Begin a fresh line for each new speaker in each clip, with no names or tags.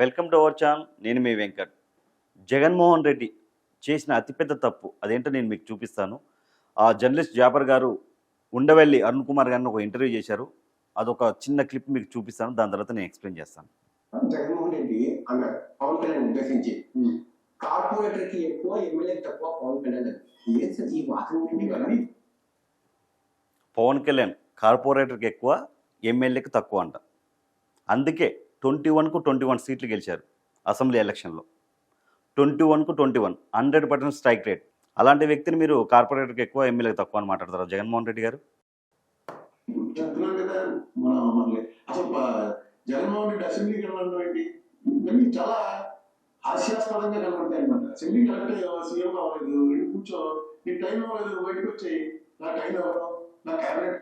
Welcome to our channel. నేను మీ వెంకట్. జగన్మోహన్ రెడ్డి చేసిన అతిపెద్ద తప్పు అదేంటో నేను మీకు చూపిస్తాను. ఆ జర్నలిస్ట్ జాబర్ గారు ఉండవెల్లి అరుణ్ కుమార్ గారిని ఒక ఇంటర్వ్యూ చేశారు. అదొక చిన్న క్లిప్ మీకు చూపిస్తాను. దాని తర్వాత నేను ఎక్స్ప్లెయిన్ చేస్తాను.
జగన్మోహన్ రెడ్డి పవన్ కళ్యాణ్ ఉద్దేశించి కార్పొరేటర్కి ఎక్కువ ఎమ్మెల్యే తక్కువ పవన్ కళ్యాణ్ ఈ వాదన
పవన్ కళ్యాణ్ కార్పొరేటర్కి ఎక్కువ ఎమ్మెల్యేకి తక్కువ అంట. అందుకే ట్వంటీ వన్కు ట్వంటీ వన్ సీట్లు గెలిచారు అసెంబ్లీ ఎలక్షన్లో. Twenty వన్కు twenty one hundred percent strike rate. అలాంటి వ్యక్తిని మీరు కార్పొరేటర్కి ఎక్కువ ఎమ్మెల్యేకి తక్కువ అని మాట్లాడతారు జగన్మోహన్ రెడ్డి గారు?
జగన్మోహన్ రెడ్డి అసెంబ్లీకి వెళ్ళడం ఏంటి? ఇవన్నీ చాలా హాస్యాస్పదంగా కనబడతాయి అనమాట సీఎం అవ్వలేదు కూర్చో టైం అవ్వలేదు బయటకు వచ్చాయి. నా టైం అవ్వడం నా క్యాబినెట్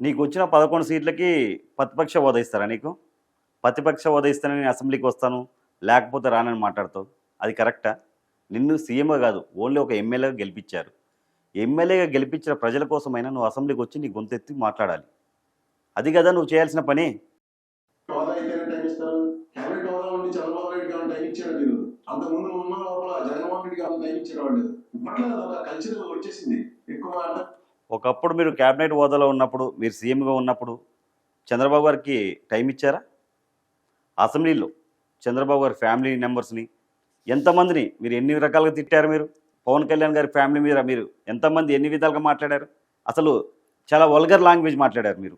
నీకు వచ్చిన పదకొండు సీట్లకి ప్రతిపక్ష హోదా ఇస్తారా నీకు? ప్రతిపక్ష హోదా ఇస్తానని నేను అసెంబ్లీకి వస్తాను లేకపోతే రానని మాట్లాడతావు. అది కరెక్టా? నిన్ను సీఎంగా కాదు ఓన్లీ ఒక ఎమ్మెల్యేగా గెలిపించారు. ఎమ్మెల్యేగా గెలిపించిన ప్రజల కోసమైనా నువ్వు అసెంబ్లీకి వచ్చి నీ గొంతెత్తి మాట్లాడాలి. అది కదా నువ్వు చేయాల్సిన పని.
అంతకుముందు ఉన్న లోపల జగన్మోహన్ రెడ్డి గారు టైం ఇప్పట్లో కల్చర్ వచ్చేసింది. ఎక్కువ
ఒకప్పుడు మీరు క్యాబినెట్ హోదాలో ఉన్నప్పుడు మీరు సీఎంగా ఉన్నప్పుడు చంద్రబాబు గారికి టైం ఇచ్చారా? అసెంబ్లీలో చంద్రబాబు గారి ఫ్యామిలీ మెంబర్స్ని ఎంతమందిని మీరు ఎన్ని రకాలుగా తిట్టారు మీరు? పవన్ కళ్యాణ్ గారి ఫ్యామిలీ మీద మీరు ఎంతమంది ఎన్ని విధాలుగా మాట్లాడారు? అసలు చాలా వల్గర్ లాంగ్వేజ్ మాట్లాడారు మీరు.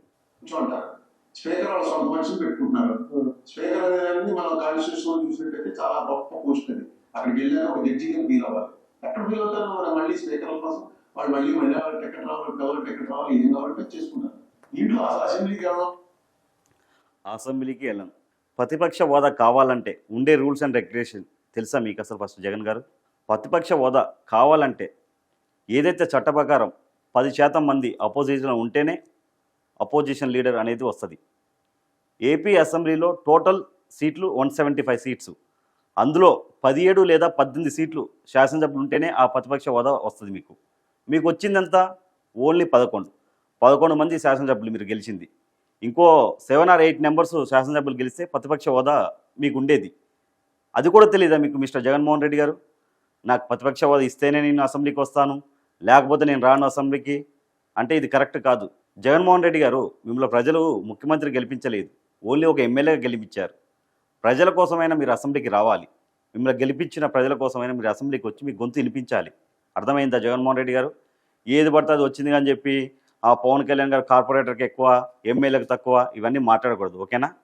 స్పీకర్ వాళ్ళ సొంత మనుషులు పెట్టుకుంటున్నారు. స్పీకర్ అనేది మనం కాన్స్టిట్యూషన్ చూసినట్టయితే చాలా గొప్ప పోస్ట్ అది అక్కడికి వెళ్ళాక ఒక జడ్జిగా ఫీల్ అవ్వాలి. ఎక్కడ ఫీల్ అవుతారు మళ్ళీ స్పీకర్ల కోసం వాళ్ళు మళ్ళీ మళ్ళీ వాళ్ళ టికెట్ రావాలి డబుల్ టికెట్ రావాలి ఏం కావాలంటే చేసుకుంటారు. ఇంట్లో అసెంబ్లీకి వెళ్ళడం
అసెంబ్లీకి వెళ్ళను ప్రతిపక్ష హోదా కావాలంటే ఉండే రూల్స్ అండ్ రెగ్యులేషన్ తెలుసా మీకు అసలు ఫస్ట్ జగన్ గారు? ప్రతిపక్ష హోదా కావాలంటే ఏదైతే చట్ట ప్రకారం పది శాతం మంది అపోజిషన్లో ఉంటేనే అపోజిషన్ లీడర్ అనేది వస్తుంది. ఏపీ అసెంబ్లీలో టోటల్ సీట్లు వన్ సెవెంటీ ఫైవ్ సీట్స్ అందులో పదిహేడు లేదా పద్దెనిమిది సీట్లు శాసనసభ్యులు ఉంటేనే ఆ ప్రతిపక్ష హోదా వస్తుంది మీకు. మీకు వచ్చిందంతా ఓన్లీ పదకొండు. పదకొండు మంది శాసనసభ్యులు మీరు గెలిచింది. ఇంకో సెవెన్ ఆర్ ఎయిట్ నెంబర్స్ శాసనసభ్యులు గెలిస్తే ప్రతిపక్ష హోదా మీకు ఉండేది అది కూడా తెలియదా మీకు మిస్టర్ జగన్మోహన్ రెడ్డి గారు? నాకు ప్రతిపక్ష హోదా ఇస్తేనే నేను అసెంబ్లీకి వస్తాను లేకపోతే నేను రాను అసెంబ్లీకి. అంటే ఇది కరెక్ట్ కాదు. జగన్మోహన్ రెడ్డి గారు మిమ్మల్ని ప్రజలు ముఖ్యమంత్రి గెలిపించలేదు. ఓన్లీ ఒక ఎమ్మెల్యేగా గెలిపించారు. ప్రజల కోసమైనా మీరు అసెంబ్లీకి రావాలి. మిమ్మల్ని గెలిపించిన ప్రజల కోసమైనా మీరు అసెంబ్లీకి వచ్చి మీ గొంతు వినిపించాలి. అర్థమైందా జగన్మోహన్ రెడ్డి గారు? ఏది పడితే అది వచ్చింది అని చెప్పి ఆ పవన్ కళ్యాణ్ గారు కార్పొరేటర్కి ఎక్కువ ఎమ్మెల్యేకి తక్కువ ఇవన్నీ మాట్లాడకూడదు ఓకేనా?